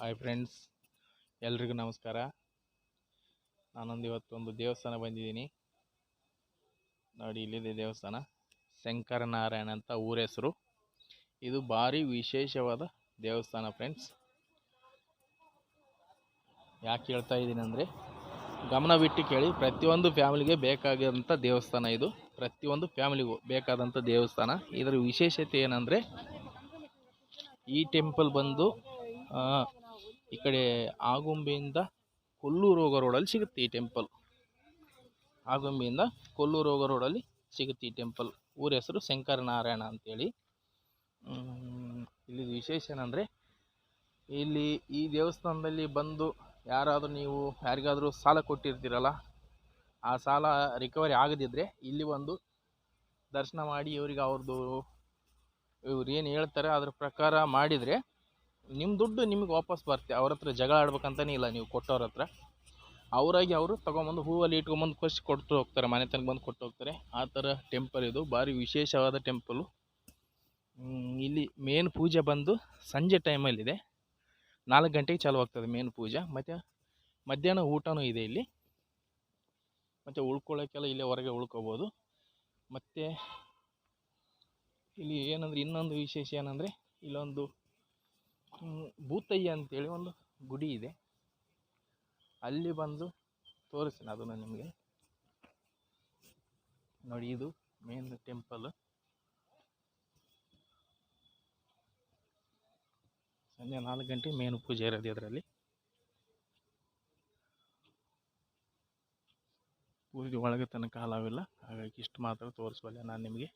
Hi friends ಎಲ್ರಿಗೂ ನಮಸ್ಕಾರ. ನಾನೊಂದು ಇವತ್ತೊಂದು ದೇವಸ್ಥಾನ ಬಂದಿದ್ದೀನಿ. ನೋಡಿ, ಇಲ್ಲಿದೆ ದೇವಸ್ಥಾನ. ಶಂಕರನಾರಾಯಣ ಅಂತ ಊರ ಹೆಸರು. ಇದು ಭಾರಿ ವಿಶೇಷವಾದ ದೇವಸ್ಥಾನ ಫ್ರೆಂಡ್ಸ್ ಯಾಕೆ ಹೇಳ್ತಾ ಇದ್ದೀನಿ ಅಂದರೆ, ಗಮನ ಬಿಟ್ಟು ಕೇಳಿ, ಪ್ರತಿಯೊಂದು ಫ್ಯಾಮಿಲಿಗೆ ಬೇಕಾದಂಥ ದೇವಸ್ಥಾನ ಇದು. ಪ್ರತಿಯೊಂದು ಫ್ಯಾಮಿಲಿಗೂ ಬೇಕಾದಂಥ ದೇವಸ್ಥಾನ. ಇದರ ವಿಶೇಷತೆ ಏನಂದರೆ, ಈ ಟೆಂಪಲ್ ಬಂದು ಈ ಕಡೆ ಆಗುಂಬೆಯಿಂದ ಕೊಲ್ಲೂರು ಹೋಗೋ ರೋಡಲ್ಲಿ ಸಿಗುತ್ತೆ ಈ ಟೆಂಪಲ್. ಆಗುಂಬೆಯಿಂದ ಕೊಲ್ಲೂರು ಹೋಗೋ ರೋಡಲ್ಲಿ ಸಿಗುತ್ತೆ ಈ ಟೆಂಪಲ್. ಊರ ಹೆಸರು ಶಂಕರನಾರಾಯಣ ಅಂತೇಳಿ. ಇಲ್ಲಿ ವಿಶೇಷ ಏನಂದರೆ, ಇಲ್ಲಿ ಈ ದೇವಸ್ಥಾನದಲ್ಲಿ ಬಂದು ಯಾರಾದರೂ ನೀವು ಯಾರಿಗಾದರೂ ಸಾಲ ಕೊಟ್ಟಿರ್ತೀರಲ್ಲ, ಆ ಸಾಲ ರಿಕವರಿ ಆಗದಿದ್ದರೆ ಇಲ್ಲಿ ಬಂದು ದರ್ಶನ ಮಾಡಿ, ಇವರಿಗೆ ಅವ್ರದ್ದು ಇವ್ರು ಏನು ಹೇಳ್ತಾರೆ ಅದ್ರ ಪ್ರಕಾರ ಮಾಡಿದರೆ ನಿಮ್ಮ ದುಡ್ಡು ನಿಮಗೆ ವಾಪಸ್ ಬರುತ್ತೆ ಅವ್ರ ಹತ್ರ ಜಗಳ ಆಡ್ಬೇಕಂತನೇ ಇಲ್ಲ ನೀವು ಕೊಟ್ಟವ್ರ ಹತ್ರ. ಅವರಾಗಿ ಅವರು ತೊಗೊಂಬಂದು ಹೂವಲ್ಲಿ ಇಟ್ಕೊಂಬಂದು ಫಸ್ಟ್ ಕೊಟ್ಟು ಹೋಗ್ತಾರೆ, ಮನೆ ತನಕ ಬಂದು ಕೊಟ್ಟು ಹೋಗ್ತಾರೆ. ಆ ಥರ ಟೆಂಪಲ್ ಇದು, ಭಾರಿ ವಿಶೇಷವಾದ ಟೆಂಪಲು ಇಲ್ಲಿ ಮೇನ್ ಪೂಜೆ ಬಂದು ಸಂಜೆ ಟೈಮಲ್ಲಿದೆ ನಾಲ್ಕು ಗಂಟೆಗೆ ಚಾಲು ಆಗ್ತದೆ ಮೇನ್ ಪೂಜೆ. ಮತ್ತು ಮಧ್ಯಾಹ್ನ ಊಟನೂ ಇದೆ ಇಲ್ಲಿ. ಮತ್ತು ಉಳ್ಕೊಳ್ಳೋಕ್ಕೆಲ್ಲ ಇಲ್ಲೇ ಹೊರಗೆ ಉಳ್ಕೊಬೋದು. ಮತ್ತು ಇಲ್ಲಿ ಏನಂದರೆ ಇನ್ನೊಂದು ವಿಶೇಷ ಏನಂದರೆ ಇಲ್ಲೊಂದು ಭೂತಯ್ಯ ಅಂತೇಳಿ ಒಂದು ಗುಡಿ ಇದೆ. ಅಲ್ಲಿ ಬಂದು ತೋರಿಸ್ತೀನಿ ಅದನ್ನು ನಿಮಗೆ. ನೋಡಿ, ಇದು ಮೇನ್ ಟೆಂಪಲ್ ಸಂಜೆ ನಾಲ್ಕು ಗಂಟೆ ಮೇನ್ ಪೂಜೆ ಇರೋದು ಅದರಲ್ಲಿ ಪೂಜೆ ಒಳಗೆ ತನಕ ಕಾಲಾವಿಲ್ಲ ಹಾಗಾಗಿ ಇಷ್ಟು ಮಾತ್ರ ತೋರಿಸಬಲ್ಲೆ ನಾನು ನಿಮಗೆ.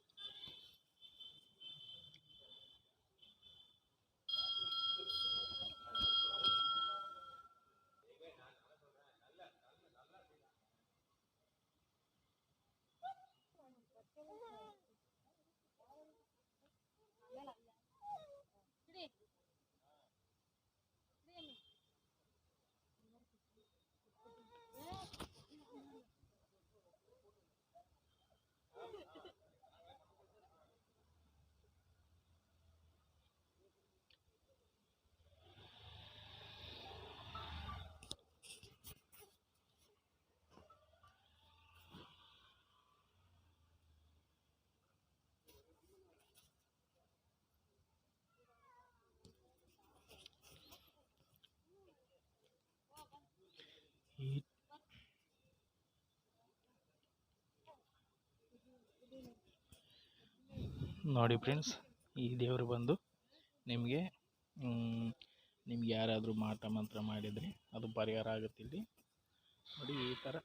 ನೋಡಿ ಫ್ರೆಂಡ್ಸ್, ಈ ದೇವರು ಬಂದು ನಿಮಗೆ ನಿಮ್ಗೆ ಯಾರಾದರೂ ಮಾಟ ಮಂತ್ರ ಮಾಡಿದರೆ ಅದು ಪರಿಹಾರ ಆಗುತ್ತೆ ಇಲ್ಲಿ. ನೋಡಿ ಈ ಥರ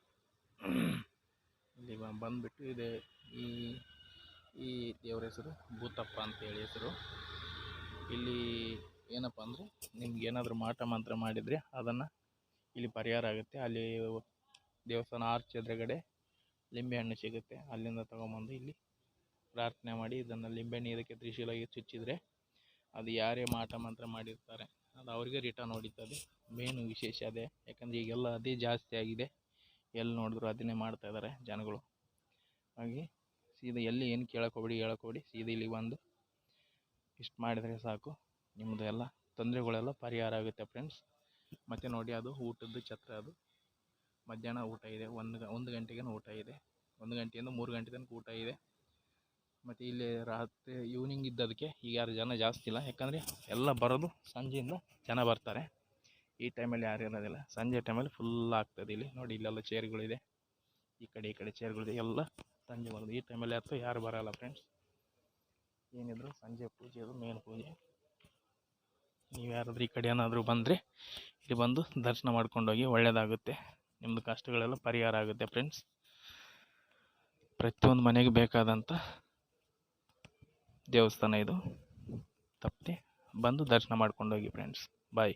ಇಲ್ಲಿ ಬಂದುಬಿಟ್ಟು ಇದೆ ಈ ಈ ದೇವ್ರ ಹೆಸರು ಭೂತಪ್ಪ ಅಂತೇಳಿ ಹೆಸರು. ಇಲ್ಲಿ ಏನಪ್ಪ ಅಂದರೆ ನಿಮ್ಗೆ ಏನಾದರೂ ಮಾಟ ಮಂತ್ರ ಮಾಡಿದರೆ ಅದನ್ನು ಇಲ್ಲಿ ಪರಿಹಾರ ಆಗುತ್ತೆ. ಅಲ್ಲಿ ದೇವಸ್ಥಾನ ಆರ್ಚ್ ಎದುರುಗಡೆ ಲಿಂಬೆಹಣ್ಣು ಸಿಗುತ್ತೆ. ಅಲ್ಲಿಂದ ತಗೊಂಬಂದು ಇಲ್ಲಿ ಪ್ರಾರ್ಥನೆ ಮಾಡಿ ಇದನ್ನು ಲಿಂಬೆ ಇದಕ್ಕೆ ತ್ರಿಶೀಲಾಗಿ ಚುಚ್ಚಿದರೆ ಅದು ಯಾರೇ ಮಾಟ ಮಂತ್ರ ಮಾಡಿರ್ತಾರೆ, ಅದು ಅವರಿಗೆ ರಿಟರ್ನ್ ಹೊಡಿತದೆ. ಮೇನು ವಿಶೇಷ ಅದೇ, ಯಾಕಂದರೆ ಈಗೆಲ್ಲ ಅದೇ ಜಾಸ್ತಿ ಆಗಿದೆ. ಎಲ್ಲಿ ನೋಡಿದ್ರು ಅದನ್ನೇ ಮಾಡ್ತಾ ಇದ್ದಾರೆ ಜನಗಳು. ಹಾಗೆ ಸೀದಾ ಎಲ್ಲಿ ಏನು ಕೇಳೋಕೋಬೇಡಿ ಹೇಳೋಕೋಬೇಡಿ ಸೀದ ಇಲ್ಲಿ ಬಂದು ಇಷ್ಟು ಮಾಡಿದರೆ ಸಾಕು. ನಿಮ್ಮದು ಎಲ್ಲ ತೊಂದರೆಗಳೆಲ್ಲ ಪರಿಹಾರ ಆಗುತ್ತೆ ಫ್ರೆಂಡ್ಸ್ ಮತ್ತು ನೋಡಿ ಅದು ಊಟದ್ದು ಛತ್ರ ಅದು. ಮಧ್ಯಾಹ್ನ ಊಟ ಇದೆ, ಒಂದು ಒಂದು ಗಂಟೆಗೇನು ಊಟ ಇದೆ. ಒಂದು ಗಂಟೆಯಿಂದ ಮೂರು ಗಂಟೆ ತನಕ ಊಟ ಇದೆ. ಮತ್ತು ಇಲ್ಲಿ ರಾತ್ರಿ ಈವ್ನಿಂಗ್ ಇದ್ದದಕ್ಕೆ ಈಗ ಯಾರು ಜನ ಜಾಸ್ತಿ ಇಲ್ಲ. ಯಾಕಂದರೆ ಎಲ್ಲ ಬರೋದು ಸಂಜೆಯಿಂದ ಜನ ಬರ್ತಾರೆ. ಈ ಟೈಮಲ್ಲಿ ಯಾರು ಇರೋದಿಲ್ಲ. ಸಂಜೆ ಟೈಮಲ್ಲಿ ಫುಲ್ ಆಗ್ತದೆ ಇಲ್ಲಿ. ನೋಡಿ, ಇಲ್ಲೆಲ್ಲ ಚೇರ್ಗಳಿದೆ ಈ ಕಡೆ ಈ ಕಡೆ ಚೇರ್ಗಳಿದೆ ಎಲ್ಲ ಸಂಜೆ ಬರೋದು. ಈ ಟೈಮಲ್ಲಿ ಅಥವಾ ಯಾರು ಬರೋಲ್ಲ ಫ್ರೆಂಡ್ಸ್ ಏನಿದ್ರು ಸಂಜೆ ಪೂಜೆ ಅದು ಮೇನ್ ಪೂಜೆ. ನೀವು ಯಾರಾದರೂ ಈ ಕಡೆ ಏನಾದರೂ ಬಂದರೆ ಇಲ್ಲಿ ಬಂದು ದರ್ಶನ ಮಾಡ್ಕೊಂಡೋಗಿ ಒಳ್ಳೆಯದಾಗುತ್ತೆ ನಿಮ್ಮದು ಕಷ್ಟಗಳೆಲ್ಲ ಪರಿಹಾರ ಆಗುತ್ತೆ ಫ್ರೆಂಡ್ಸ್ ಪ್ರತಿಯೊಂದು ಮನೆಗೆ ಬೇಕಾದಂಥ ದೇವಸ್ಥಾನ ಇದು. ತಪ್ಪದೆ ಬಂದು ದರ್ಶನ ಮಾಡ್ಕೊಂಡು ಹೋಗಿ ಫ್ರೆಂಡ್ಸ್ ಬಾಯ್